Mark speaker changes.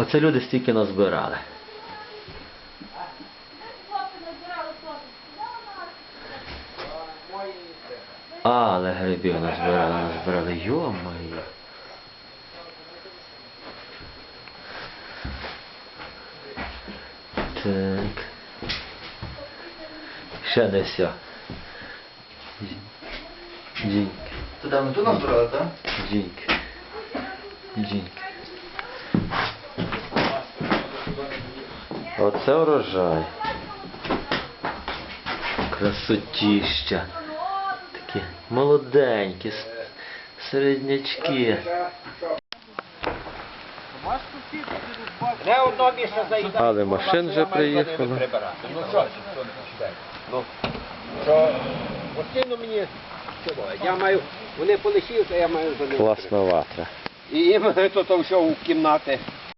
Speaker 1: Оце люди стільки назбирали. Але грибів назбирали, назбирали. Йо-моє. Так. Ще не все. Жінки.
Speaker 2: Це давно тут назбирали, так?
Speaker 1: Жінки. Жінки. Оце урожай. Красотіща. Такі молоденькі, середнячки.
Speaker 3: Не одно місце заїдати.
Speaker 1: Але машин вже приїхало.
Speaker 3: Ну що, ну, що, постійно мені, я маю, вони полишилися, я маю за ними.
Speaker 1: Класна ватра.
Speaker 3: І їм то, все в кімнати.